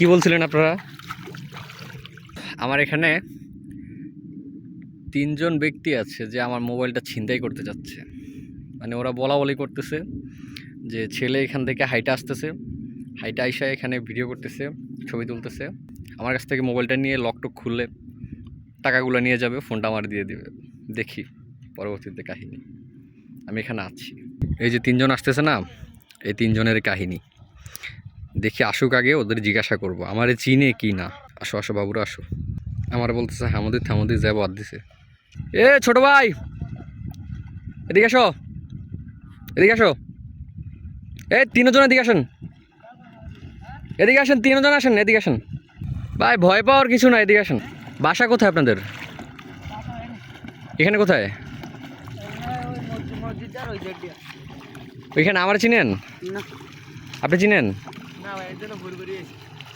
কি বলছিলেন আপনারা? আমার এখানে তিনজন ব্যক্তি আছে যে আমার মোবাইলটা ছিনতাই করতে যাচ্ছে। মানে ওরা বলা বলি করতেছে যে ছেলে এখান থেকে হাইটে আসতেছে, হাইটে আইসা এখানে ভিডিও করতেছে, ছবি তুলতেছে। আমার কাছ থেকে মোবাইলটা নিয়ে লকটক খুললে টাকাগুলো নিয়ে যাবে ফোনটা আমার দিয়ে দিবে। দেখি, পরবর্তীতে কাহিনী। আমি এখানে আছি। এই যে তিনজন আসতেছে না, এই তিনজনের কাহিনী। দেখি আসুক আগে ওদের জিজ্ঞাসা করব। আমারে চিনে কি না? আসো আসো বাবুরা আসো। আমার বলতেছে হামুদির থামুদির যা বাদ দিছে। এ ছোট ভাই! এদিকে আসো। এদিকে আসো। এ তিনজন এদিকে আসেন। এদিকে আসেন তিনজন আসেন এদিকে আসেন। ভাই ভয় পাওয়ার কিছু না এদিকে আসেন। বাসা কোথায় আপনাদের? এখানে কোথায়? ওইখানে আমার চিনেন? আপনি চিনেন?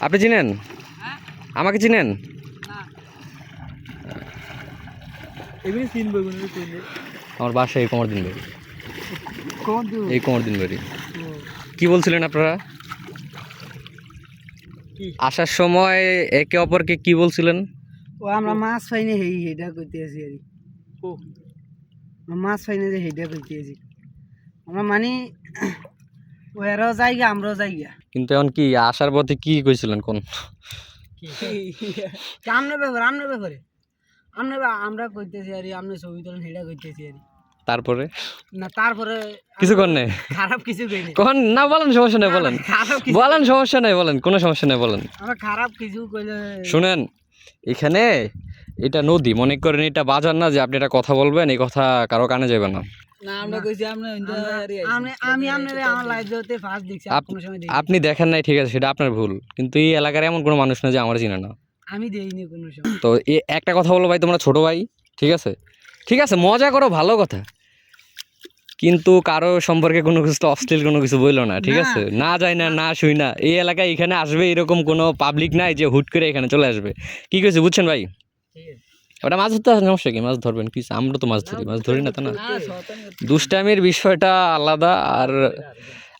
আপনি চিনেন? আমাকে চিনেন? আমার বাসা এই কোমর দিন বাড়ি এই কোমর দিন বাড়ি কি বলছিলেন আপনারা? আসার সময় একে অপরকে কি বলছিলেন? ও আমরা মাছ পাইনি হেই হেডা করতে আছি আর মাছ পাইনি যে হেডা করতে আছি। আমরা মানে ও এরাও যাইগা আমরাও যাইগা। কিন্তু এখন কি আসার পথে কি কইছিলেন কোন? আমনে ব্যাপার আমনে ব্যাপারে। আমনে আমরা কইতেছি আর আমনে ছবি তোলেন হেডা কইতেছি আর তারপরে? না তারপরে কিছু কর নেই? খারাপ কিছু কইনি কখন না বলেন সমস্যা নেই বলেন। বলেন সমস্যা নেই বলেন কোনো সমস্যা নেই বলেন। আমরা খারাপ কিছু কইলে শুনেন এখানে এটা নদী মনে করেন এটা বাজার না যে আপনি এটা কথা বলবেন এই কথা কারও কানে যাবে না। আপনি দেখেন নাই ঠিক আছে সেটা আপনার ভুল। কিন্তু এই এলাকার এমন কোনো মানুষ না যে আমার চিনে না। আমি দেইনি কোনো সময়। তো একটা কথা বলো ভাই তোমরা ছোট ভাই ঠিক আছে? ঠিক আছে মজা করো ভালো কথা। কিন্তু কারও সম্পর্কে কোনো কিছু তো অশ্লীল কোনো কিছু বলল না ঠিক আছে? না যায় না না শুই না। এই এলাকায় এখানে আসবে এরকম কোনো পাবলিক নাই যে হুট করে এখানে চলে আসবে। কি কইছে বুঝছেন ভাই? ওটা মাছ ধরতে আসেন সমস্যা কি মাছ ধরবেন? কি আমরা তো মাছ ধরি মাছ ধরি না তো না। দুষ্টামির বিষয়টা আলাদা আর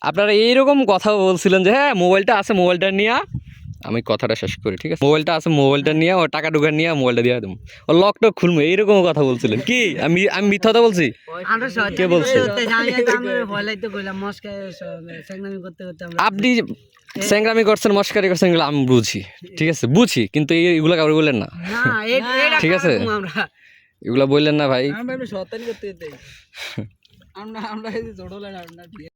আপনারা এইরকম কথা বলছিলেন যে হ্যাঁ মোবাইলটা আছে মোবাইলটা নিয়ে আমি কথাটা শেষ করি ঠিক আছে? মোবাইলটা আছে মোবাইলটা নিয়ে ও টাকা টুকা নিয়ে মোবাইলটা দিয়ে দেবো। ও লকটক খুলবো এইরকম কথা বলছিলেন। কি? আমি আমি মিথ্যা কথা বলছি? কে বলছে? আপনি স্যাংরামি করছেন মস্কারি করছেন এগুলো আমি বুঝি ঠিক আছে? বুঝি কিন্তু এই- এগুলো কাউকে বললেন না। ঠিক আছে? এগুলো বললেন না ভাই। আমরা আমরা